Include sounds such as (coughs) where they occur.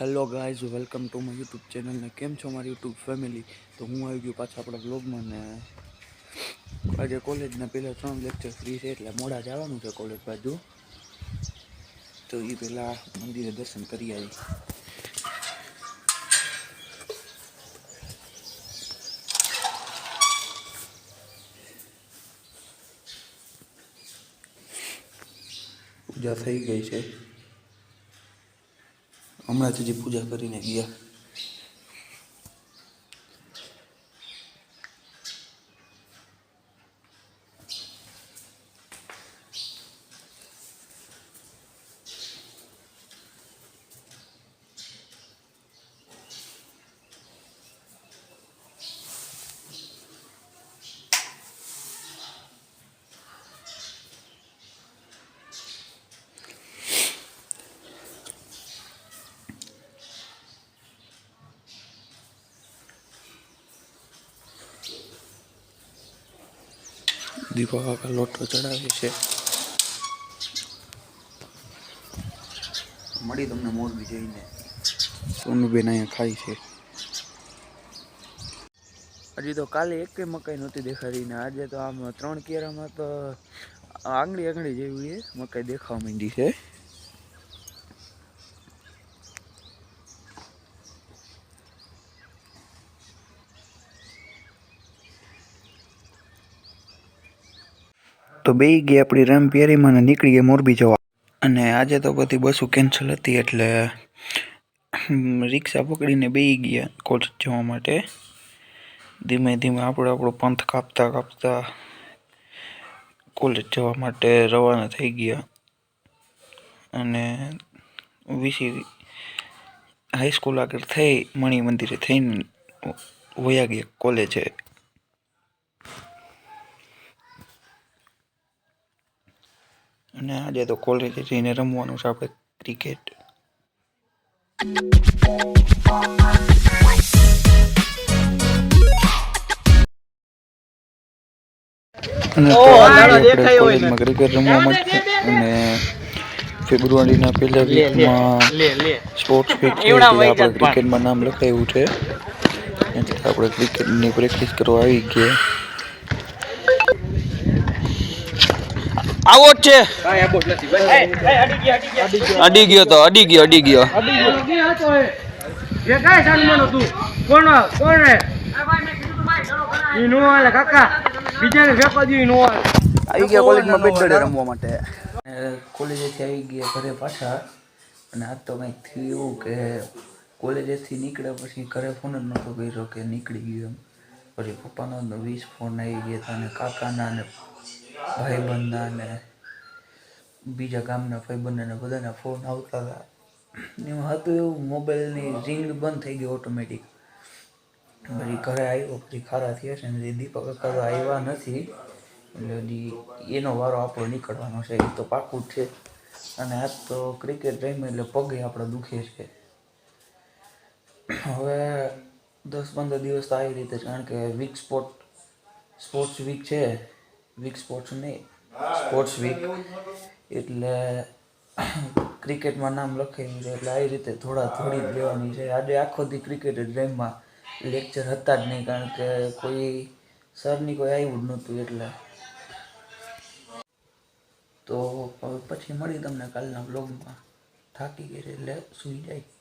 Hello guys welcome to my YouTube channel ને કેમ છો મારી યુટ્યુબ ફેમિલી તો હું આવી ગયો પાછા આપણા બ્લોગમાં ને આજે કોલેજના પહેલાં ત્રણ લેક્ચર ફ્રી છે એટલે મોડા જવાનું છે કોલેજ બાજુ. તો એ પહેલાં મંદિરે દર્શન કરી આવી પૂજા થઈ ગઈ છે. હમણાં જ હજી પૂજા કરીને ગયા. દીપા આગળ લોટો ચડાવે છે. મળી તમને મોરબી જઈને. સોનુબેન અહીંયા ખાય છે. હજી તો કાલે એક મકાઈ નહોતી દેખાતી ને આજે તો આમ ત્રણ કેરામાં તો આંગળી આંગળી જેવી મકાઈ દેખાવા માંડી છે. તો બે ગઈ આપણી રામ પ્યારીમાં ને નીકળી ગયા મોરબી જવા. અને આજે તો બધી બસો કેન્સલ હતી એટલે રિક્ષા પકડીને બે ગયા કોલેજ જવા માટે. ધીમે ધીમે આપણે આપણો પંથ કાપતા કાપતા કોલેજ જવા માટે રવાના થઈ ગયા. અને વીસી હાઈસ્કૂલ આગળ થઈ મણિ મંદિરે થઈને વયા ગયા કોલેજે અને આજે તો કોલેજે જઈને રમવાનું છે આપણે ક્રિકેટ અને આપણે કોલેજમાં ક્રિકેટ રમવા માટે અને ફેબ્રુઆરીના પહેલા વીકમાં સ્પોર્ટ્સ વીક છે આપણે ક્રિકેટમાં નામ લખાયું છે. એટલે આપણે ક્રિકેટની પ્રેક્ટિસ કરવા આવી ગયા. આવો જ છે. અડી ગયો તો અડી ગયો અડી ગયો જે કાંઈ સાનમાનો તું કોણ કોણ રે ઈ નો હાલે કાકા. બીજાને ફેંકવા દે ઈ નો હાલે. આવી ગયા કોલેજમાં બેટ રમવા માટે. કોલેજેથી આવી ગયા ઘરે પાછા. અને આ તો કંઈક થયું કે કોલેજેથી નીકળ્યા પછી ઘરે ફોન જ નહોતો કર્યો કે નીકળી ગયો એમ. પછી પપ્પાનો વીસ ફોન આવી ગયા હતા અને કાકાના ને ભાઈબંધના ને બીજા ગામના ભાઈબંધના બધાના ફોન આવતા હતા. એમાં હતું એવું, મોબાઈલની રિંગ બંધ થઈ ગઈ ઓટોમેટિક પછી ઘરે આવ્યો પછી ખારા થયા છે ને દીપક કાકા આવ્યા નથી. એટલે હજી એનો વારો આપણો નીકળવાનો છે, એ તો પાકું જ છે. અને આજ તો ક્રિકેટ રમી એટલે પગે આપણે દુખે છે. હવે દસ પંદર દિવસ તો આવી રીતે કારણ કે વીક સ્પોર્ટ સ્પોર્ટ્સ વીક છે. વીક સ્પોર્ટ્સ નહીં. સ્પોર્ટ્સ વીક એટલે (coughs) ક્રિકેટમાં નામ લખાયું છે એટલે આવી રીતે થોડા થોડી જ લેવાની છે. આજે આખો દી ક્રિકેટ જ રમવા લેક્ચર હતા જ નહીં કારણ કે કોઈ સરની કોઈ આવ્યું જ નહોતું એટલે. તો પછી મળી તમને કાલના બ્લોગમાં થાકી ગઈ એટલે સૂઈ જાય.